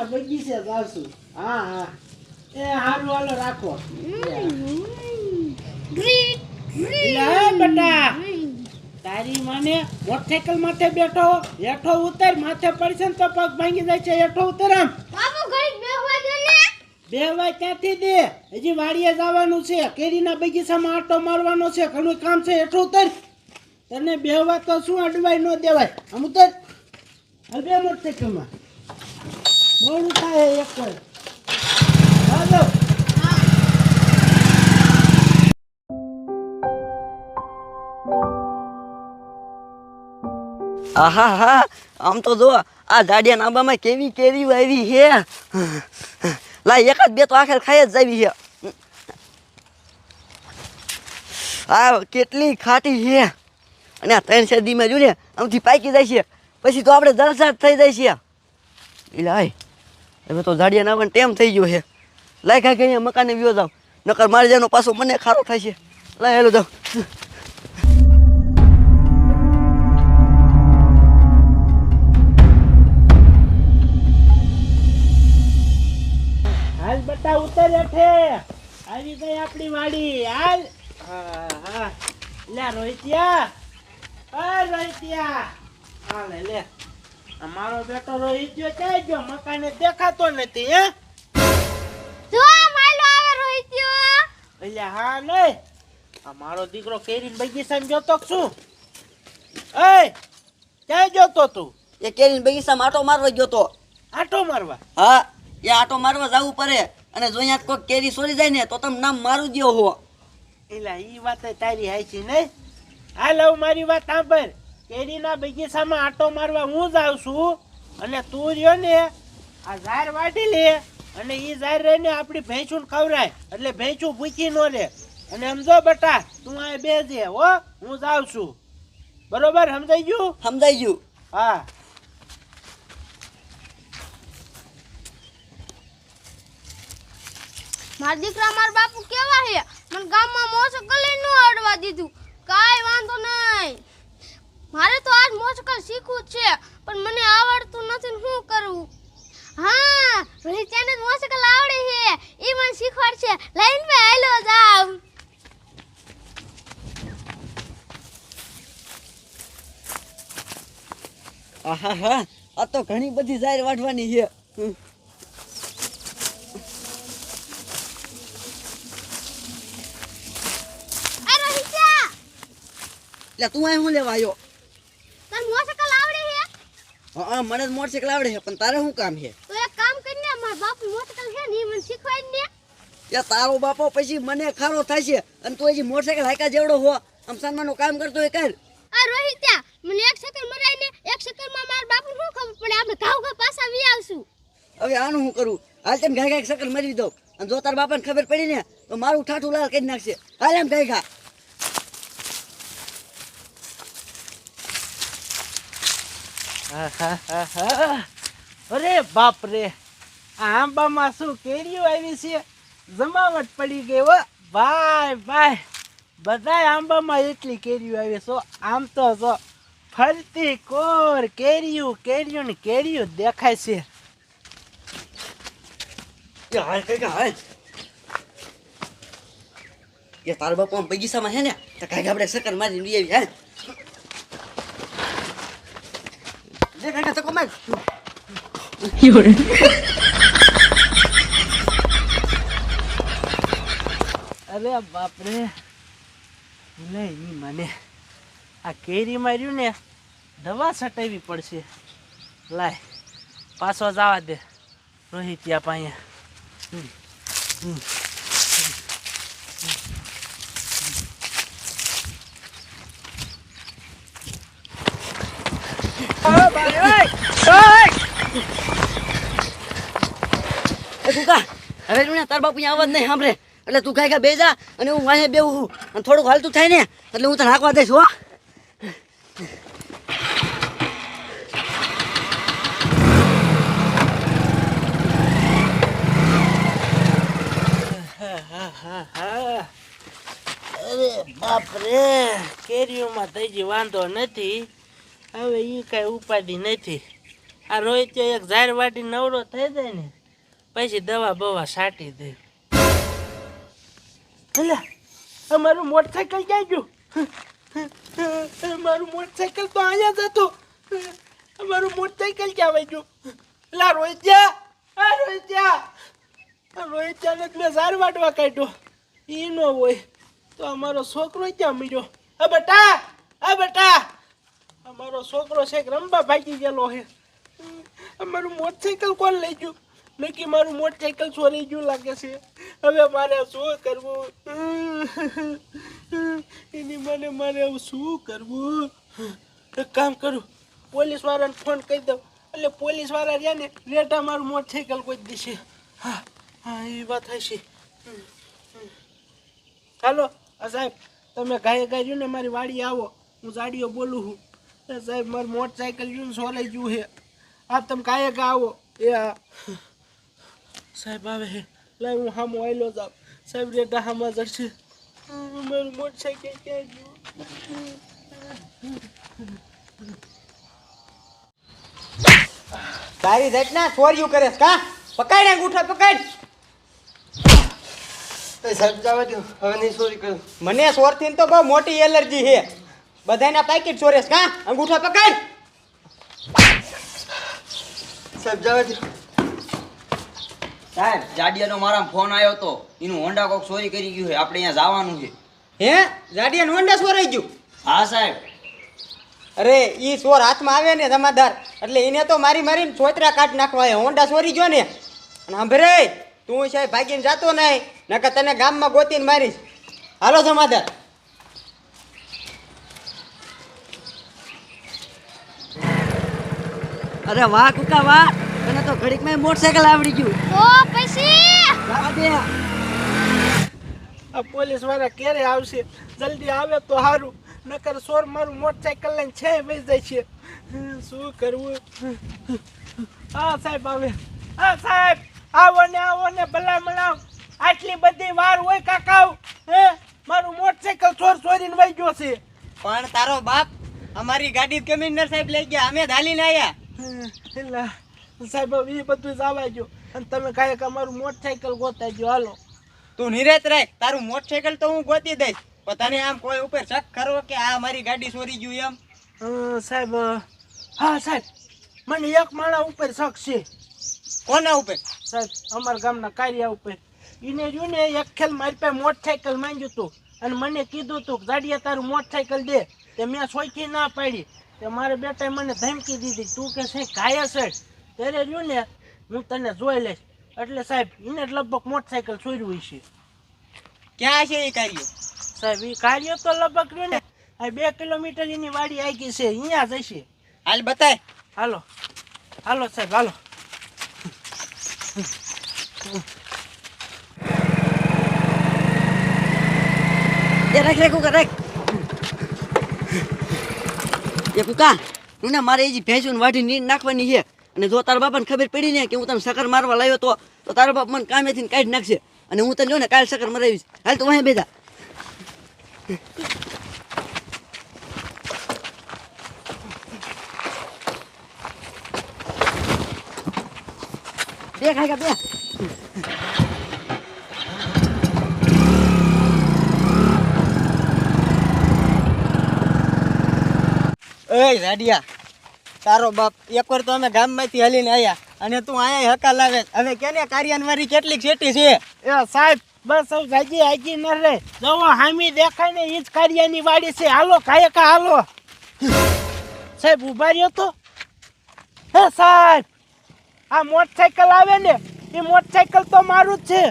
કેરીના બગીચે જાશું હા હા. એ હારું હાલો રાખો. તારી માને મોટરસાયકલ માથે બેઠો હેઠો ઉતર માથે પડશે ને તો પગ ભાંગી જાય છે હેઠો ઉતર આમ. બાપુ ઘડીક બેહવા દે ને બે વાય ક્યાંથી દે? હજી વાડીએ જવાનું છે કેરીના બગીચામાં આટો મારવાનો છે ઘણું કામ છે હેઠો ઉતર. તને બેહવા તો શું અડવાય ન દેવાય? આમ ઉતર. હવે બે મોટરસાયકલમાં મોડું થાય એક હાલો આહા હા આમ તો જો, આ દાડિયા આંબામાં કેવી કેરી આવી છે લા એકાદ બે તો આખર ખાઈ જ જાવી છે આ કેટલી ખાટી છે અને આ ત્રણ શેરડીમાં જોઈએ આમથી પાકી જાય છે. પછી તો આપણે દરસાદ થઈ જાય છે. એ હવે તો ના આવે ટેમ થઈ ગયો છે. લાયખા કે અહીંયા મકાને વ્યો જાવ નકર મારી જાનો પાછો મને ખારો થાય છે. લાય હેલો જાવ હાલ બટા ઉતર હેઠે. આવી ગઈ આપણી વાડી. હાલ. હા હા. લે રોહિતિયા. રોહિતિયા. હા લે લે. આ મારો બેટો રોહિત્યો ક્યાં ગયો મકાને દેખાતો નથી હે? જો માયલો આવે એટલે હા લે આ મારો દીકરો કેરીન બગીચામાં જોતો કે શું? એ ક્યાં જોતો તું? એ કેરીને બગીચામાં આટો મારવા ગયો તો. આટો મારવા? હા એ આટો મારવા જવું પડે. અને જો અહીંયા કોઈ કેરી સોરી જાય ને તો તમે નામ મારું દ્યો હો. એલા ઈ વાત તારી હાચી નહીં? હાલ હવે મારી વાત સાંભળ. કેરીના બગીચામાં આટો મારવા હું જાઉં છું? અને તું રહ્યો ને આ ઝાર વાટી લે અને એ ઝાર રહીને આપણી ભેંસું ખવરાય એટલે ભેંસું ભૂખી ન રે અને સમજો બટા તું આ બેજે હો હું જાઉં છું. બરોબર સમજાઈ ગયું? સમજાઈ ગયું. હા. મારા દીકરા મારા બાપુ કેવા છે? મને ગામમાં મોસ ય ન અડવા દીધું. કાંઈ વાંધો નહીં. મારે તો આજ મોટરસાયકલ શીખવું છે પણ મને આવડતું નથી ને શું કરવું હા રોહિત્યાને મોટરસાયકલ આવડે છે એ મને શીખવાડશે. લાઈન પે હાલો જાવ. આહા હા આ તો ઘણી બધી જાહેર વાઢવાની છે. એટલે તું અહીં શું લેવા આવ્યો તને મોટરસાયકલ આવડે છે હા મને જ મોટરસાઇકલ આવડે છે પણ તારે શું કામ છે? તો એક કામ કરીને મારા બાપુ મોટરસાયકલ છે ને એ મને શીખવાડી દે. એ તારો બાપો પછી મને ખારો છે અને તું હજી મોટરસાઇકલ હાયકા જેવડો હો આમ સન્માનનું કામ કરતો હોય કર આ રોહિત મને એક સેકન્ડ મરાઈને એક સેકન્ડમાં મારા બાપુ શું ખબર પડે આપણે ઘાવ ઘા પાછા વી આવશું. હવે આનું શું કરું? હાલ તેમ ગાય એક સેકન્ડ મરી દઉં. અને જો તારા બાપાને ખબર પડી ને તો મારું ઠાઠું લાલ કરી નાખશે. હાલ એમ ગાય ગા અરે બાપ રે આ આંબામાં શું કેરીઓ આવી છે? જમાવટ પડી ગઈ હો. ભાઈ ભાઈ, બધાય આંબામાં એટલી કેરીઓ આવી છો આમ તો જો ફરતી કોર કેરીઓ કેરીઓ ને કેરીઓ દેખાય છે. હાલ કઈ હાલ એ તારા બાપુ બગીચામાં છે ને, તો કાંઈક આપણે સકર મારી લઈ આવી હાલ લે ધક્કો માર અરે બાપ રે લે મને. આ કેરી માર્યું ને, દવા છટાવી પડશે. લાય, પાછો જવા દે. રોહિત્યા હમ એ કુકા હવે તું તાર બાપુ અવાજ નહીં, સાંભળે. એટલે તું કાંઈ બે જા અને હું અહીંયા બેવું છું. અને થોડુંક હાલતું થાય ને, એટલે હું તને હાંકવા દઈશ, હો. અરે બાપ કેરીઓમાં થઈ હજી વાંધો નથી. હવે એ કાંઈ ઉપાધિ નથી. આ રોહિત એક ઝાડ વાટી નવરો થઈ જાય ને પછી દવા બવા સાટી દે. એટલે અમારું મોટરસાયકલ ક્યાં ગયું? મારું મોટરસાયકલ તો અહીંયા જ હતું. અમારું મોટરસાયકલ ક્યાં વહી ગયું? લા રોહિત્યા આ રોહિત્યા રોહિત્યાને જ મેં સાર વાટવા કાઢ્યો. એ ન હોય તો અમારો છોકરો ક્યાં મળ્યો આ બેટા, અ બેટા, અમારો છોકરો છે રમવા ભાગી ગયેલો છે અમારું મોટરસાયકલ કોણ લઈ ગયું? નક્કી મારું મોટરસાઇકલ ચોરી ગયું લાગે છે. હવે મારે શું કરવું? એની મને મારે શું કરવું? એક કામ કરું, પોલીસ વાળાને ફોન કરી દઉં. એટલે પોલીસવાળા રહ્યા ને રેટા મારું મોટરસાઇકલ કોઈ દેશે. હા હા, એ વાત હશે હાલો હા સાહેબ, તમે ગાય ગાય ને મારી વાડી આવો. હું જાડીઓ બોલું છું. સાહેબ, મારું મોટરસાઇકલ ને સોલાઈ ગયું છે. આ તમે કાંઈ ગાવો એ આ. સાહેબ આવે હે. લાય હું હામો આવેલો જાવ સાહેબ રે હામાં જશે. મારું મોટરસાઇકલ ક્યાં ગયું? તારી જાતના ચોર્યું કરે કા? પકડ અંગૂઠા પકડ. સાહેબ જવા દો હવે નહીં સોરી કરું. મને ચોરથી તો બહુ મોટી એલર્જી છે. બધાના પેકેટ ચોરેસ કા? અંગૂઠા પકડ. સાહેબ જવા દો સાહેબ જાડિયાનો મારા ફોન આવ્યો તો એનું હોન્ડા કોક ચોરી કરી ગયું છે આપણે અહીંયા જવાનું છે. હે? જાડિયા હોન્ડા ચોરાઈ ગયું? હા સાહેબ. અરે ઈ ચોર હાથમાં આવે ને જમાદાર. એટલે એને તો મારી મારીને ચોતરા કાઢ નાખવા આવ્યો હોન્ડા ચોરી ગયો ને. અને સાંભળે તું સાહેબ ભાગીને જાતો નહીં નકર તને ગામમાં ગોતીને મારીશ. હાલો જમાદાર. અરે વાહ કુકા વાહ. તને ઘડીક ઘડીકમાં મોટરસાયકલ આવડી ગયું. ઓ પછી? દે આ પોલીસવાળા ક્યારે આવશે? જલ્દી આવે તો સારું નકર સોર મારું મોટરસાયકલ લઈને છે વહી જાય છે. શું કરવું? હા સાહેબ આવે. હા સાહેબ આવો ને આવો ને ભલા મણાવ આટલી બધી વાર હોય કાકાઓ. હે મારું મોટરસાયકલ ચોર ચોરીને વહી ગયો છે. પણ તારો બાપ અમારી ગાડી કમિશનર સાહેબ લઈ ગયા અમે ધાલીને આવ્યા એટલે સાહેબ એ બધું જ આવા ગયો. અને તમે કાંઈક અમારું મોટરસાયકલ ગોતા ગયો હાલો. તું નિરેત રાખ. તારું મોટરસાયકલ તો હું ગોતી દઈશ. પણ તને આમ કોઈ ઉપર શક કરો કે આ મારી ગાડી ચોરી ગયું એમ. સાહેબ હા સાહેબ. મને એક માણા ઉપર શક છે. કોના ઉપર? સાહેબ અમારા ગામના કાર્યા ઉપર. એને જો ને એક ખેલ મારી પાસે મોટરસાયકલ માંગ્યું હતું અને મને કીધું હતું કે જાડિયા તારું મોટરસાયકલ દે. તે મેં સોચી ના પાડી. તે મારા બેટાએ મને ધમકી દીધી. તું કે છે કાયા છે? ત્યારે રહ્યું ને હું તને જોઈ લઈશ. એટલે સાહેબ એને લગભગ મોટરસાયકલ ચોર્યું છે ક્યાં છે એ કાર્ય? સાહેબ એ કાર્ય તો લગભગ રહ્યું ને આ બે કિલોમીટર એની વાડી આગી છે અહીંયા જ હશે. હાલ બતાય. હાલો. હાલો સાહેબ હાલો. એ રાખ રાખ કુકા રાખ. એ કુકા હું ને મારે એ જે ભેંસું વાઢી નીર નાખવાની છે. અને જો તારા બાપાને ખબર પડી ને કે હું તને સકર મારવા લાવ્યો તો તો તારા બાપ મને કામેથી કાઢી નાખશે. અને હું તને જો ને કાલ સકર મરાવીશ. હાલ તો અહીં બેઠા. બે ખાઈ બે. એ રાડિયા. તારો બાપ. એકવાર તો અમે ગામમાંથી હલીને આવ્યા અને તું અહીંયા હકા લાવે. હવે કેને કાર્યાનવારી મારી કેટલીક શેટી છે? એ સાહેબ બસ હવે જાગી આગી ન રે જવો હામી દેખાય ને ઈ જ કાર્યની વાડી છે. હાલો કાયકા હાલો. સાહેબ ઊભા રહ્યો તો? હે સાહેબ આ મોટરસાયકલ આવે ને એ મોટરસાયકલ તો મારું જ છે.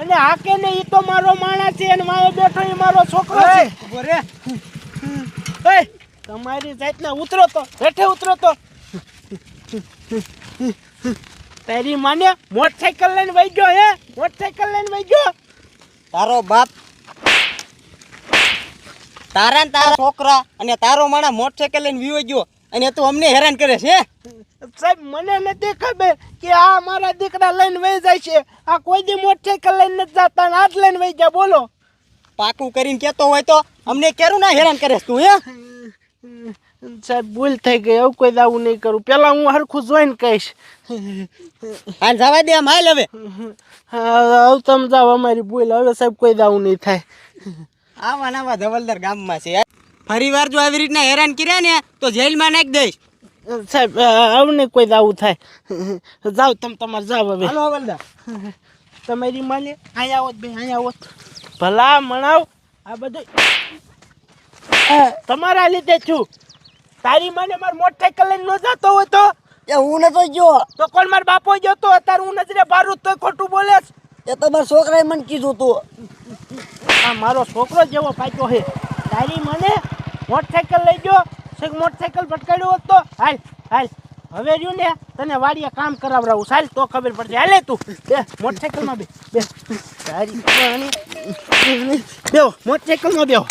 અને હાકે ને એ તો મારો માણસ છે અને મારો બેઠો એ મારો છોકરો છે. બોરે એ તમારી જાતના ઉતરો તો હેઠે ઉતરો તો. તારી માને મોટરસાયકલ લઈને વહી ગયો હે મોટરસાયકલ લઈને વહી ગયો તારો બાપ તારા ને તારા છોકરા અને તારો માણા મોટરસાઇકલ લઈને વિવો ગયો અને તું અમને હેરાન કરે છે સાહેબ મને નથી ખબર કે આ મારા દીકરા લઈને વહી જાય છે. આ કોઈ દી મોટરસાયકલ લઈને નથી જતા આજ લઈને વહી ગયા બોલો. પાકું કરીને કેતો હોય તો અમને કેરું ના હેરાન કરે તું હે? સાહેબ ભૂલ થઈ ગઈ આવું કોઈ દાવું નહીં કરું. પેલા હું હરખું જોઈને કહીશ. હાલ જવા દે આમ હાલ હવે. હા હવે તમે જાઓ અમારી ભૂલ. હવે સાહેબ કોઈ દાવું નહીં થાય. આવા નવા ધવલદર ગામમાં છે. ફરી વાર જો આવી રીતના હેરાન કર્યા ને તો જેલમાં નાખી દઈશ. સાહેબ આવું નહીં કોઈ દાવું થાય. જાઓ તમે તમારે જાઓ હવે. હાલો હવલદાર. તમારી માને અહીંયા આવો બે અહીંયા આવો ભલા મણાવ આ બધું તમારા લીધે છું. તારી મને માર મોટરસાઇકલ લઈને ન જતો હોય તો? એ હું નતો ગયો. તો કોણ માર બાપો જતો અત્યારે હું નજરે બારું તો ખોટું બોલે એ તો મારા છોકરાએ મને કીધું તું. આ મારો છોકરો જેવો પાક્યો છે. તારી મને મોટરસાઇકલ લઈ ગયો છેક મોટરસાઇકલ પટકાડ્યો હોત તો? હાલ હાલ. હવે રહ્યું ને તને વાડીએ કામ કરાવડાવું. ચાલ તો ખબર પડશે. હાલે તું. બે મોટરસાઇકલમાં બે. બે. તારી બેહો મોટરસાઇકલમાં બેહો.